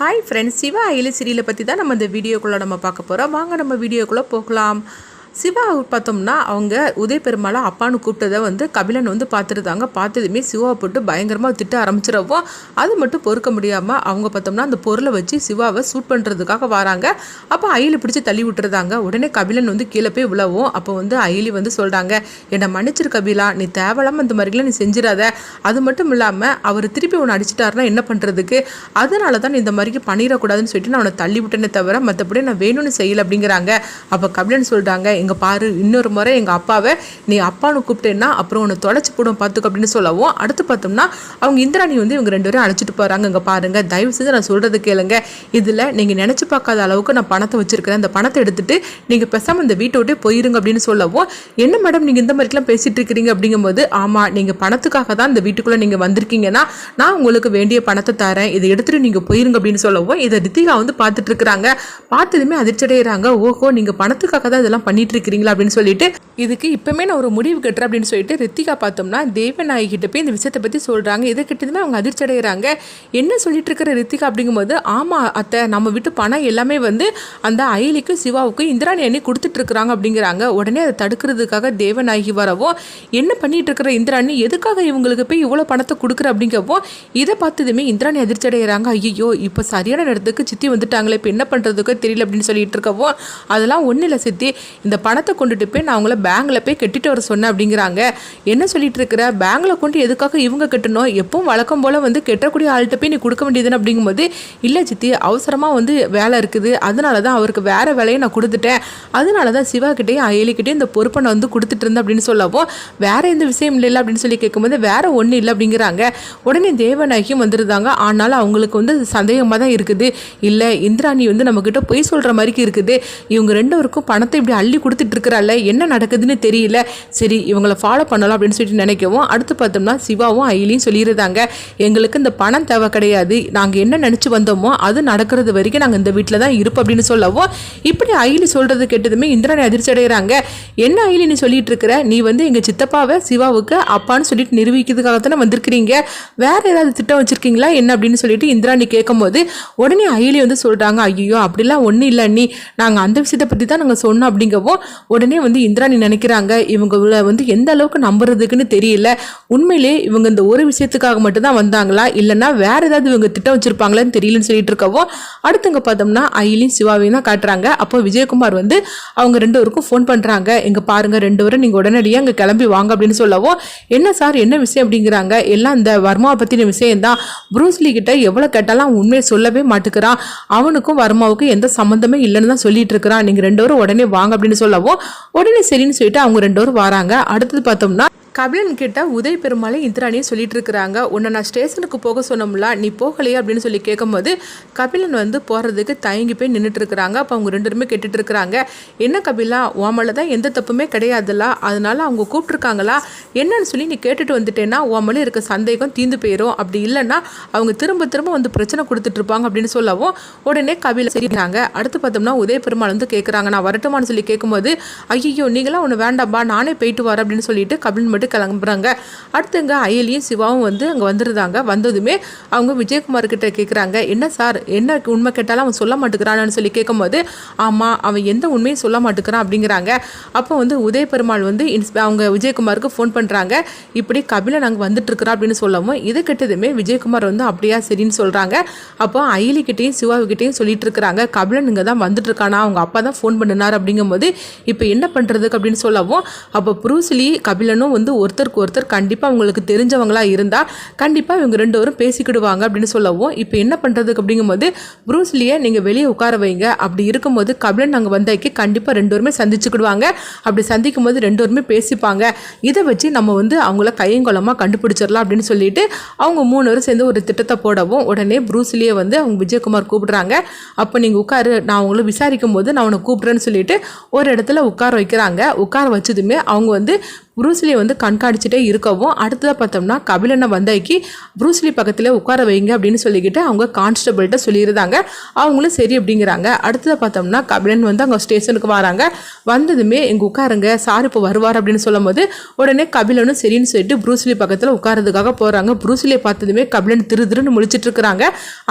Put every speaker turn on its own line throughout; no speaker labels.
Hi friends Siva அயிலி சீரியலை பற்றி தான் நம்ம இந்த வீடியோக்குள்ளே நம்ம பார்க்க போகிறோம் வாங்க நம்ம வீடியோக்குள்ளே போகலாம். சிவா பார்த்தோம்னா அவங்க உதய பெருமாளை அப்பான்னு கூப்பிட்டதை வந்து கபிலன் வந்து பார்த்துருந்தாங்க. பார்த்ததுமே சிவாவை போட்டு பயங்கரமாக திட்ட ஆரம்பிச்சிடவும் அது மட்டும் பொறுக்க முடியாமல் அவங்க பார்த்தோம்னா அந்த பொருளை வச்சு சிவாவை சூட் பண்ணுறதுக்காக வராங்க. அப்போ அயிலி பிடிச்சி தள்ளி விட்டுருந்தாங்க. உடனே கபிலன் வந்து கீழே போய் விழவும். அப்போ வந்து அயிலி வந்து சொல்கிறாங்க என்னை மன்னிச்சிரு கபிலா. நீ தேவையில்லாமல் இந்த மாதிரிலாம் நீ செஞ்சிடாத அது மட்டும் இல்லாமல் அவர் திருப்பி உன்னை அடிச்சிட்டாருன்னா என்ன பண்ணுறதுக்கு அதனால தான் நீ இந்த மாதிரிக்கு பண்ணிடக்கூடாதுன்னு சொல்லிட்டு நான் அவனை தள்ளி விட்டேனே தவிர மற்றபடி நான் வேணும்னு செய்யலை அப்படிங்கிறாங்க. அப்போ கபிலன் சொல்கிறாங்க இங்கே பாரு இன்னொரு முறை எங்கள் அப்பாவை நீ அப்பான்னு கூப்பிட்டேன்னா அப்புறம் உன்னை தொலைச்சி போடும் பார்த்துக்க அப்படின்னு சொல்லவும் அடுத்து பார்த்தோம்னா அவங்க இந்திராணி வந்து இவங்க ரெண்டு பேரும் அழைச்சிட்டு போகிறாங்க இங்கே பாருங்க. தயவு செஞ்சு நான் சொல்கிறது கேளுங்க. இதில் நீங்கள் நினச்சி பார்க்காத அளவுக்கு நான் பணத்தை வச்சுருக்கிறேன். அந்த பணத்தை எடுத்துட்டு நீங்கள் பேசாமல் இந்த வீட்டை விட்டு போயிருங்க அப்படின்னு சொல்லவும் என்ன மேடம் நீங்கள் இந்த மாதிரிலாம் பேசிகிட்டு இருக்கிறீங்க? அப்படிங்கும்போது ஆமாம் நீங்கள் பணத்துக்காக தான் இந்த வீட்டுக்குள்ளே நீங்கள் வந்திருக்கீங்கன்னா நான் உங்களுக்கு வேண்டிய பணத்தை தரேன். இதை எடுத்துகிட்டு நீங்கள் போயிருங்க அப்படின்னு சொல்லவும் இதை ரித்திகா வந்து பார்த்துட்டு இருக்கிறாங்க. பார்த்ததுமே அதிர்ச்சி அடைகிறாங்க ஓஹோ நீங்கள் பணத்துக்காக தான் இதெல்லாம் பண்ணிட்டு இருக்கிறீங்களா அப்படின்னு சொல்லிட்டு இதுக்கு இப்பவுமே நான் ஒரு முடிவு கட்டுறேன் அப்படின்னு சொல்லிட்டு ரித்திகா பார்த்தோம்னா தேவநாயகி கிட்ட போய் இந்த விஷயத்தை பற்றி சொல்கிறாங்க இதை கிட்டதுமே அவங்க அதிர்ச்சி அடைகிறாங்க என்ன சொல்லிட்டு இருக்கிற ரித்திகா அப்படிங்கும்போது ஆமாம் அத்தை நம்ம வீட்டு பணம் எல்லாமே வந்து அந்த அயலிக்கும் சிவாவுக்கும் இந்திராணி அண்ணி கொடுத்துட்டு இருக்கிறாங்க அப்படிங்கிறாங்க. உடனே அதை தடுக்கிறதுக்காக தேவநாயகி வரவோ என்ன பண்ணிட்டு இருக்கிற இந்திராணி எதுக்காக இவங்களுக்கு போய் இவ்வளோ பணத்தை கொடுக்குற அப்படிங்கப்போ இதை பார்த்ததுமே இந்திராணி அதிர்ச்சி அடைகிறாங்க ஐயோ இப்போ சரியான நேரத்துக்கு சித்தி வந்துட்டாங்களே இப்போ என்ன பண்ணுறதுக்கோ தெரியல அப்படின்னு சொல்லிட்டு இருக்கவோ அதெல்லாம் ஒன்றும் இல்லை சித்தி. இந்த பணத்தை கொண்டுட்டு போய் நான் அவங்கள பேங்கில் போய் கட்டிட்டு வர சொன்னேன் அப்படிங்கிறாங்க. என்ன சொல்லிட்டு இருக்கிற? பேங்கில் கொண்டு எதுக்காக இவங்க கட்டணும்? எப்பவும் வழக்கம் போல் வந்து கெட்டக்கூடிய ஆள்கிட்ட போய் நீ கொடுக்க வேண்டியதுன்னு அப்படிங்கும்போது இல்லை சித்தி அவசரமாக வந்து வேலை இருக்குது. அதனால தான் அவருக்கு வேறு வேலையை நான் கொடுத்துட்டேன். அதனால தான் சிவா கிட்டேயும் அயலிக்கிட்டேயும் இந்த பொறுப்பை நான் வந்து கொடுத்துட்டு இருந்தேன் அப்படின்னு சொல்லவும் வேறு எந்த விஷயம் இல்லை அப்படின்னு சொல்லி கேட்கும்போது வேற ஒன்றும் இல்லை அப்படிங்கிறாங்க. உடனே தேவநாயகியும் வந்துருந்தாங்க ஆனாலும் அவங்களுக்கு வந்து சந்தேகமாக தான் இருக்குது. இல்லை இந்திராணி வந்து நம்மக்கிட்ட பொய் சொல்கிற மாதிரிக்கு இருக்குது. இவங்க ரெண்டு பேருக்கும் பணத்தை இப்படி அள்ளி கொடுத்துட்டு இருக்கிறாள் என்ன நடக்குதுன்னு தெரியல. சரி இவங்களை ஃபாலோ பண்ணலாம் அப்படின்னு சொல்லிட்டு நினைக்கவும் அடுத்து பார்த்தோம்னா சிவாவும் அயிலியும் சொல்லியிருந்தாங்க எங்களுக்கு இந்த பணம் தேவை கிடையாது. நாங்கள் என்ன நினச்சி வந்தோமோ அது நடக்கிறது வரைக்கும் நாங்கள் இந்த வீட்டில் தான் இருப்போம் அப்படின்னு சொல்லவும் இப்படி அயிலி சொல்கிறது கேட்டதுமே இந்திராணி அதிர்ச்சி அடைகிறாங்க. என்ன அயிலி நீ சொல்லிட்டு இருக்கிற நீ வந்து எங்கள் சித்தப்பாவை சிவாவுக்கு அப்பான்னு சொல்லிட்டு நிரூபிக்கிறதுக்காக தானே வந்திருக்கிறீங்க? வேற ஏதாவது திட்டம் வச்சிருக்கீங்களா? என்ன? அப்படின்னு சொல்லிட்டு இந்திராணி கேட்கும்போது உடனே அயிலி வந்து சொல்கிறாங்க ஐயோ அப்படிலாம் ஒன்றும் இல்லை நீ நாங்கள் அந்த விஷயத்தை பற்றி தான் நாங்கள் சொன்னோம் அப்படிங்கவும் உடனே வந்து இந்திராணி நினைக்கிறாங்க இவங்களை வந்து எந்த அளவுக்கு நம்புறதுக்குன்னு தெரியல. உண்மையிலே இவங்க இந்த ஒரு விஷயத்துக்காக மட்டும்தான் வந்தாங்களா? இல்லைன்னா வேற ஏதாவது இவங்க திட்டம் வச்சிருப்பாங்களான்னு தெரியலன்னு சொல்லிட்டு இருக்கவோ அடுத்தவங்க பார்த்தோம்னா அயிலையும் சிவாவையும் தான் காட்டுறாங்க. அப்போ விஜயகுமார் வந்து அவங்க ரெண்டு பேருக்கும் ஃபோன் பண்ணுறாங்க எங்க பாருங்க ரெண்டு பேரும் நீங்கள் உடனடியாக அங்கே கிளம்பி வாங்க அப்படின்னு சொல்லவோ என்ன சார் என்ன விஷயம் அப்படிங்கிறாங்க? எல்லாம் இந்த வர்மாவை பற்றின விஷயம் தான் ப்ரூஸ்லி கிட்ட எவ்வளோ கேட்டாலும் உண்மையை சொல்லவே மாட்டுக்கிறான். அவனுக்கும் வர்மாவுக்கும் எந்த சம்மந்தமே இல்லைன்னு தான் சொல்லிட்டு இருக்கிறான். நீங்கள் ரெண்டு பேரும் உடனே வாங்க அப்படின்னு சொல்லவும் உடனே சரின்னு சொல்லிட்டு அவங்க ரெண்டு பேரும் வராங்க. அடுத்தது பார்த்தோம்னா கபிலன் கிட்ட உதய் பெருமாளை இந்திராணியும் சொல்லிட்டு இருக்கிறாங்க உன்னை நான் ஸ்டேஷனுக்கு போக சொன்னோம்ல நீ போகலையே அப்படின்னு சொல்லி கேட்கும்போது கபிலன் வந்து போகிறதுக்கு தயங்கி போய் நின்றுட்டு இருக்கிறாங்க அப்போ அவங்க ரெண்டு பேருமே கேட்டுட்டு இருக்கிறாங்க என்ன கபிலா உன் தான் எந்த தப்புமே கிடையாதுல்ல அதனால அவங்க கூப்பிட்ருக்காங்களா என்னன்னு சொல்லி நீ கேட்டுட்டு வந்துட்டேன்னா ஓமல இருக்க சந்தேகம் தீந்து போயிடும் அப்படி இல்லைன்னா அவங்க திரும்ப திரும்ப வந்து பிரச்சனை கொடுத்துட்டு இருப்பாங்க அப்படின்னு சொல்லவும் உடனே கபில சரிங்கிறாங்க அடுத்து பார்த்தோம்னா உதய பெருமாள் வந்து கேட்குறாங்க நான் வரட்டுமான்னு சொல்லி கேட்கும்போது ஐயோ நீங்களாம் ஒன்று வேண்டாம்பா நானே போயிட்டு வரேன் அப்படின்னு சொல்லிட்டு கபிலன் மட்டும் கிளம்புறாங்க. அடுத்து அயலியும் சிவாவும் வந்து அங்கே வந்துருந்தாங்க. வந்ததுமே அவங்க விஜயகுமார் கிட்ட கேட்குறாங்க என்ன சார்? என்ன உண்மை கேட்டாலும் அவன் சொல்ல மாட்டேங்கிறான்னு சொல்லி கேட்கும்போது ஆமாம் அவன் எந்த உண்மையும் சொல்ல மாட்டேங்கிறான் அப்படிங்கிறாங்க. அப்போ வந்து உதய பெருமாள் வந்து இன்ஸ்பெ அவங்க விஜயகுமாருக்கு ஃபோன் பண்ணுறாங்க இப்படி கபிலன் அங்கே வந்துட்டுருக்குறோம் அப்படின்னு சொல்லவும் இதை கெட்டதுமே விஜயகுமார் வந்து அப்படியா சரின்னு சொல்கிறாங்க அப்போ அயலிக்கிட்டையும் சிவாவுக்கிட்டையும் சொல்லிட்டு இருக்கிறாங்க கபிலன் இங்கே தான் வந்துட்டு இருக்கானா அவங்க அப்பா தான் ஃபோன் பண்ணினார் அப்படிங்கும்போது இப்போ என்ன பண்ணுறதுக்கு அப்படின்னு சொல்லவும் அப்போ புரூஸ்லி கபிலனும் வந்து ஒருத்தருக்கு ஒருத்தர் கண்டிப்பாக அவங்களுக்கு தெரிஞ்சவங்களாக இருந்தால் கண்டிப்பாக இவங்க ரெண்டு பேரும் பேசிக்கிடுவாங்க அப்படின்னு சொல்லவும் இப்போ என்ன பண்ணுறதுக்கு அப்படிங்கும்போது ப்ரூஸ்லியை நீங்கள் வெளியே உட்கார வைங்க. அப்படி இருக்கும்போது கபிலன் நாங்கள் வந்தாக்கி கண்டிப்பாக ரெண்டு பேருமே சந்திச்சுக்கிடுவாங்க. அப்படி சந்திக்கும் போது ரெண்டு பேருமே பேசிப்பாங்க. இதை வச்சு நம்ம வந்து அவங்கள கையங்கொலமாக கண்டுபிடிச்சிடலாம் அப்படின்னு சொல்லிட்டு அவங்க மூணு பேரும் சேர்ந்து ஒரு திட்டத்தை போடவும் உடனே ப்ரூஸ்லியை வந்து அவங்க விஜயகுமார் கூப்பிடுறாங்க. அப்போ நீங்கள் உட்காரு நான் அவங்கள விசாரிக்கும் போது நான் உன்னை கூப்பிட்றேன்னு சொல்லிட்டு ஒரு இடத்துல உட்கார வைக்கிறாங்க. உட்கார வச்சதுமே அவங்க வந்து ப்ரூஸ்லி வந்து கண்காணிச்சுட்டே இருக்கவும் அடுத்ததாக பார்த்தோம்னா கபிலனை வந்தாக்கி ப்ரூஸ்லி பக்கத்தில் உட்கார வைங்க அப்படின்னு சொல்லிக்கிட்டு அவங்க கான்ஸ்டபிள்கிட்ட சொல்லியிருந்தாங்க. அவங்களும் சரி அப்படிங்கிறாங்க. அடுத்ததாக பார்த்தோம்னா கபிலன் வந்து அங்கே ஸ்டேஷனுக்கு வராங்க. வந்ததுமே இங்கே உட்காருங்க சார் இப்போ வருவார் அப்படின்னு சொல்லும் போது உடனே கபிலனும் சரின்னு சொல்லிட்டு ப்ரூஸ்லி பக்கத்தில் உட்காரதுக்காக போகிறாங்க ப்ரூஸ்லியை பார்த்ததுமே கபிலன் திரு திருன்னு முழிச்சிட்டு இருக்கிறாங்க.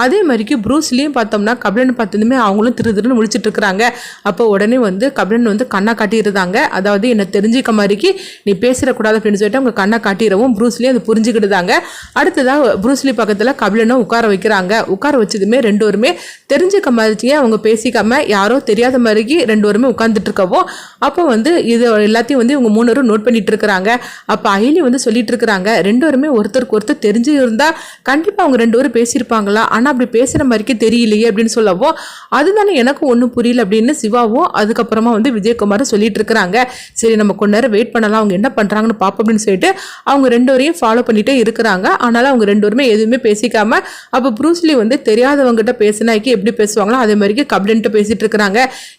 அதே மாதிரிக்கு ப்ரூஸ்லியும் பார்த்தோம்னா கபிலன் பார்த்ததுமே அவங்களும் திரு திருன்னு முழிச்சிட்டு இருக்கிறாங்க. அப்போ உடனே வந்து கபிலன் வந்து கண்ணா காட்டியிருந்தாங்க. அதாவது என்னை தெரிஞ்சிக்க மாதிரிக்கு நீ பேசிடக்கூடாது அப்படின்னு சொல்லிட்டு அவங்க கண்ணை காட்டிடவும் ப்ரூஸ்லி அது புரிஞ்சுக்கிட்டுதாங்க அடுத்ததாக ப்ரூஸ்லி பக்கத்தில் கபிலனை உட்கார வைக்கிறாங்க. உட்கார வச்சதுமே ரெண்டோருமே தெரிஞ்சுக்க மாதிரியே அவங்க பேசிக்காம யாரோ தெரியாத மாதிரிக்கு ரெண்டு உட்காந்துட்டு இருக்கவும் அப்போ வந்து இது எல்லாத்தையும் வந்து இவங்க மூணு நோட் பண்ணிட்டு இருக்கிறாங்க அப்போ அயலி வந்து சொல்லிட்டு இருக்கிறாங்க ரெண்டோருமே ஒருத்தருக்கு ஒருத்தர் தெரிஞ்சு இருந்தால் கண்டிப்பாக அவங்க ரெண்டு பேரும் பேசியிருப்பாங்களா? ஆனால் அப்படி பேசுகிற மாதிரிக்கு தெரியலையே அப்படின்னு சொல்லவும் அதுதானே எனக்கும் ஒன்றும் புரியல அப்படின்னு சிவாவும் அதுக்கப்புறமா வந்து விஜயகுமாரும் சொல்லிட்டு இருக்கிறாங்க சரி நம்ம கொஞ்ச நேரம் வெயிட் பண்ணலாம். அவங்க என்ன பண்ணுறாங்கன்னு பார்ப்போம் அப்படின்னு சொல்லிட்டு அவங்க ரெண்டு வரையும் ஃபாலோ பண்ணிகிட்டே இருக்கிறாங்க. ஆனாலும் அவங்க ரெண்டு எதுவுமே பேசிக்காம அப்போ ப்ரூஸ்லி வந்து தெரியாதவங்ககிட்ட பேசினாக்கி எப்படி பேசுவாங்களோ அதே மாதிரிக்கு கம்ப்ளைண்ட்டை பேசிட்டு இருக்கிறாங்க.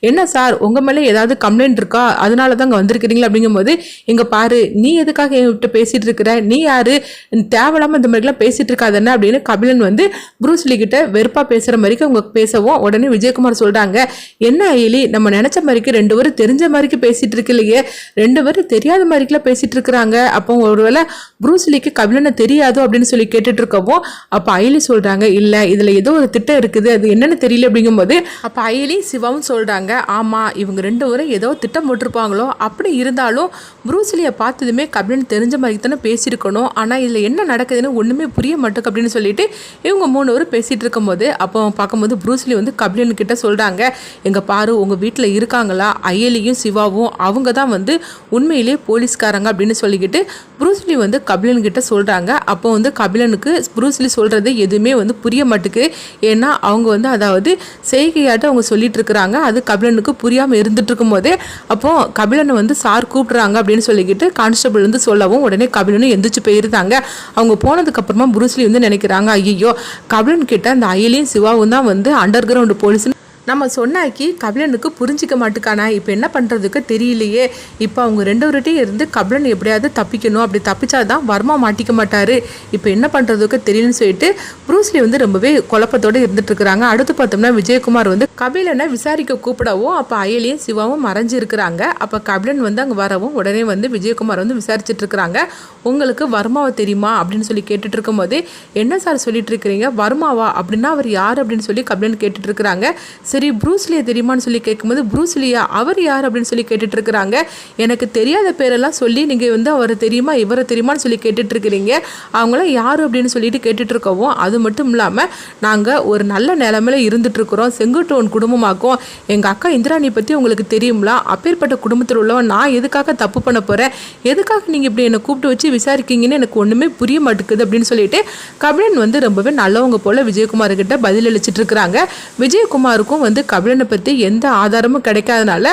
என்ன சார் உங்க மேலே ஏதாவது கம்ப்ளைண்ட் இருக்கா? அதனால தான் அங்கே வந்திருக்கிறீங்களா? அப்படிங்கும்போது இங்க பாரு நீ எதுக்காக என்கிட்ட பேசிட்டு இருக்கிற? நீ யாரு? தேவையில்லாமல் இந்த மாதிரிலாம் பேசிட்டு இருக்காதுன்னு அப்படின்னு கபிலன் வந்து ப்ரூஸ்லி கிட்ட வெறுப்பா பேசுற மாதிரிக்கு அவங்க பேசவும் உடனே விஜயகுமார் சொல்றாங்க. என்ன எலி நம்ம நினைச்ச மாதிரிக்கு ரெண்டு பேரும் தெரிஞ்ச மாதிரிக்கு பேசிட்டு இருக்கு இல்லையே ரெண்டு பேரும் தெரியாத மாதிரிக்கெல்லாம் பேசிட்டு இருக்கிறாங்க அப்போ ஒருவேளை ப்ரூஸ்லிக்கு கபிலனை தெரியாதோ அப்படின்னு சொல்லி கேட்டுட்டு இருக்கவும் அப்போ அயலி சொல்கிறாங்க இல்லை இதில் ஏதோ ஒரு திட்டம் இருக்குது. அது என்னென்னு தெரியல. அப்படிங்கும்போது அப்போ அயலி சிவாவும் சொல்கிறாங்க ஆமாம் இவங்க ரெண்டு பேரும் ஏதோ திட்டம் போட்டிருப்பாங்களோ. அப்படி இருந்தாலும் ப்ரூஸ்லியை பார்த்ததுமே கபிலன் தெரிஞ்ச மாதிரி தானே பேசியிருக்கணும். ஆனால் இதில் என்ன நடக்குதுன்னு ஒன்றுமே புரிய மாட்டேக்கு அப்படின்னு சொல்லிட்டு இவங்க மூணு பேரும் பேசிகிட்டு இருக்கும்போது அப்போ பார்க்கும்போது ப்ரூஸ்லி வந்து கபிலன்கிட்ட சொல்கிறாங்க எங்கள் பாரு உங்கள் வீட்டில் இருக்காங்களா? அயலியும் சிவாவும் அவங்க தான் வந்து உண்மையிலேயே போலீஸ் போலீஸ்காரங்க அப்படின்னு சொல்லிக்கிட்டு ப்ரூஸ்லி வந்து கபிலன்கிட்ட சொல்கிறாங்க அப்போ வந்து கபிலனுக்கு ப்ரூஸ்லி சொல்கிறது எதுவுமே வந்து புரிய மாட்டுக்கு. ஏன்னா அவங்க வந்து அதாவது செய்கையாட்டு அவங்க சொல்லிட்டு இருக்கிறாங்க. அது கபிலனுக்கு புரியாமல் இருந்துட்டு இருக்கும்போதே அப்போ கபிலனை வந்து சார் கூப்பிட்றாங்க அப்படின்னு சொல்லிக்கிட்டு கான்ஸ்டபிள் வந்து சொல்லவும் உடனே கபிலனும் எந்திரிச்சு போயிருந்தாங்க. அவங்க போனதுக்கப்புறமா புரூஸ்லி வந்து நினைக்கிறாங்க ஐயோ கபிலன் கிட்ட அந்த அயலியும் சிவாவும் தான் வந்து அண்டர் கிரவுண்ட் போலீஸ் நம்ம சொன்னாக்கி கபிலனுக்கு புரிஞ்சிக்க மாட்டுக்கானா? இப்போ என்ன பண்ணுறதுக்கு தெரியலையே. இப்போ அவங்க ரெண்டுவருகிட்டையும் இருந்து கபிலன் எப்படியாவது தப்பிக்கணும். அப்படி தப்பிச்சாதான் வர்மா மாட்டிக்க மாட்டார். இப்போ என்ன பண்ணுறதுக்கு தெரியலன்னு சொல்லிட்டு ப்ரூஸ்லி வந்து ரொம்பவே குழப்பத்தோடு இருந்துட்டு இருக்கிறாங்க. அடுத்து பார்த்தோம்னா விஜயகுமார் வந்து கபிலனை விசாரிக்க கூப்பிடவும் அப்போ அயலியும் சிவாவும் மறைஞ்சு இருக்கிறாங்க அப்போ கபிலன் வந்து அங்கே வரவும் உடனே வந்து விஜயகுமார் வந்து விசாரிச்சுட்டு இருக்கிறாங்க. உங்களுக்கு வர்மாவை தெரியுமா? அப்படின்னு சொல்லி கேட்டுட்டு இருக்கும்போது என்ன சார் சொல்லிட்டு இருக்கிறீங்க? வர்மாவா? அப்படின்னா அவர் யார் அப்படின்னு சொல்லி கபிலன் கேட்டுட்டு இருக்கிறாங்க. சரி ப்ரூஸ்லியா தெரியுமான்னு சொல்லி கேட்கும்போது ப்ரூஸ்லியா அவர் யார்? அப்படின்னு சொல்லி கேட்டுட்டு இருக்கிறாங்க எனக்கு தெரியாத பேரெல்லாம் சொல்லி நீங்கள் வந்து அவர் தெரியுமா? இவரை தெரியுமான்னு சொல்லி கேட்டுட்டு இருக்கிறீங்க அவங்களாம் யார்? அப்படின்னு சொல்லிட்டு கேட்டுட்டு இருக்கவும் அது மட்டும் இல்லாமல் நாங்கள் ஒரு நல்ல நிலமையில இருந்துட்டு இருக்கிறோம் செங்குட்டோன் குடும்பமாக்கும். எங்கள் அக்கா இந்திராணி பற்றி உங்களுக்கு தெரியுங்களா அப்பேற்பட்ட குடும்பத்தில் உள்ளவன். நான் எதுக்காக தப்பு பண்ண போகிறேன் எதுக்காக நீங்கள் இப்படி என்னை கூப்பிட்டு வச்சு விசாரிக்கீங்கன்னு எனக்கு ஒன்றுமே புரிய மாட்டேங்குது அப்படின்னு சொல்லிட்டு கபிலன் வந்து ரொம்பவே நல்லவங்க போல் விஜயகுமார் கிட்ட பதில் அளிச்சிட்டு இருக்கிறாங்க விஜயகுமாருக்கும் வந்து கபிலனை பற்றி எந்த ஆதாரமும் கிடைக்காதனால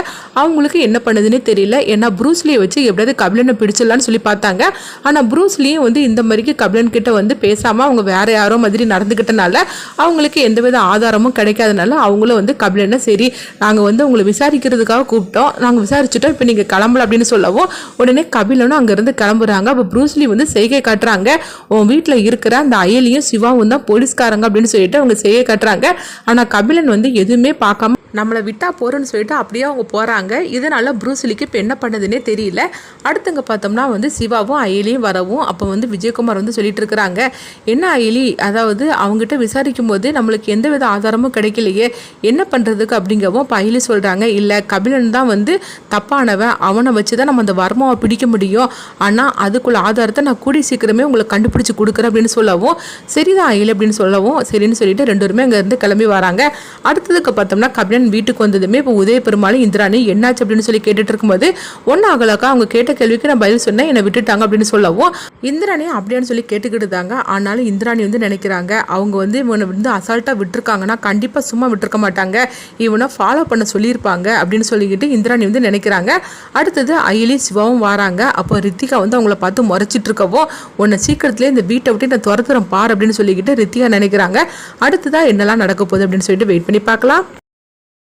அவங்களுக்கு என்ன பண்ணுதுன்னே தெரியல. ஏன்னா ப்ரூஸ்லியை வச்சு எப்படியாவது கபிலனை பிடிச்சிடலான்னு சொல்லி பார்த்தாங்க. ஆனால் ப்ரூஸ்லியும் வந்து இந்த மாதிரிக்கு கபிலன் கிட்ட வந்து பேசாமல் அவங்க வேற யாரோ மாதிரி நடந்துக்கிட்டனால அவங்களுக்கு எந்தவித ஆதாரமும் கிடைக்காதனால அவங்களும் வந்து கபிலனை சரி நாங்கள் வந்து உங்களை விசாரிக்கிறதுக்காக கூப்பிட்டோம். நாங்கள் விசாரிச்சுட்டோம். இப்போ நீங்கள் கிளம்பல அப்படின்னு சொல்லவும் உடனே கபிலனும் அங்கேருந்து கிளம்புறாங்க. அப்போ ப்ரூஸ்லி வந்து செய்கை காட்டுறாங்க. உன் வீட்டில் இருக்கிற அந்த அயலியும் சிவாவும் தான் போலீஸ்காரங்க அப்படின்னு சொல்லிட்டு அவங்க செய்கை காட்டுறாங்க. ஆனால் கபிலன் வந்து எதுவுமே பார்க்காம நம்மளை விட்டால் போகிறோன்னு சொல்லிட்டு அப்படியே அவங்க போகிறாங்க இதனால் ப்ரூஸ்லிக்கு இப்போ என்ன பண்ணதுன்னே தெரியல. அடுத்தங்க பார்த்தோம்னா வந்து சிவாவும் அயலியும் வரவும் அப்போ வந்து விஜயகுமார் வந்து சொல்லிட்டு இருக்கிறாங்க. என்ன அயலி? அதாவது அவங்ககிட்ட விசாரிக்கும் போது நம்மளுக்கு எந்த வித ஆதாரமும் கிடைக்கலையே. என்ன பண்ணுறதுக்கு அப்படிங்கவும் இப்போ அயலி சொல்கிறாங்க இல்லை கபிலன் தான் வந்து தப்பானவன். அவனை வச்சு தான் நம்ம அந்த வர்மாவை பிடிக்க முடியும். ஆனால் அதுக்குள்ள ஆதாரத்தை நான் கூடி சீக்கிரமே உங்களுக்கு கண்டுபிடிச்சி கொடுக்குறேன் அப்படின்னு சொல்லவும் சரிதான் அயலி அப்படின்னு சொல்லவும் சரின்னு சொல்லிட்டு ரெண்டு பேருமே அங்கேருந்து கிளம்பி வராங்க. அடுத்ததுக்கு பார்த்தோம்னா கபிலன் வீட்டுக்கு வந்ததுமே இப்போ உதய பெருமாளும் இந்திராணி என்னாச்சு அப்படின்னு சொல்லி கேட்டுட்டு இருக்கும்போது ஒன்றும் ஆகலக்கா அவங்க கேட்ட கேள்விக்கு நான் பதில் சொன்னேன் என்னை விட்டுட்டாங்க அப்படின்னு சொல்லவும் இந்திராணி அப்படின்னு சொல்லி கேட்டுக்கிட்டு இருந்தாங்க ஆனாலும் இந்திராணி வந்து நினைக்கிறாங்க அவங்க வந்து இவனை வந்து அசால்ட்டாக விட்டுருக்காங்கன்னா கண்டிப்பாக சும்மா விட்டுருக்க மாட்டாங்க. இவனை ஃபாலோ பண்ண சொல்லியிருப்பாங்க அப்படின்னு சொல்லிக்கிட்டு இந்திராணி வந்து நினைக்கிறாங்க. அடுத்தது அயிலி சிவாவும் வராங்க. அப்போ ரித்திகா வந்து அவங்கள பார்த்து முறைச்சிட்டு இருக்கவோ உன்னை சீக்கிரத்துலேயே இந்த வீட்டை விட்டு நான் துரத்துறேன் பார் அப்படின்னு சொல்லிக்கிட்டு ரித்திகா நினைக்கிறாங்க. அடுத்ததான் என்னெல்லாம் நடக்க போகுது அப்படின்னு சொல்லிட்டு வெயிட் பண்ணி பார்க்கலாம்.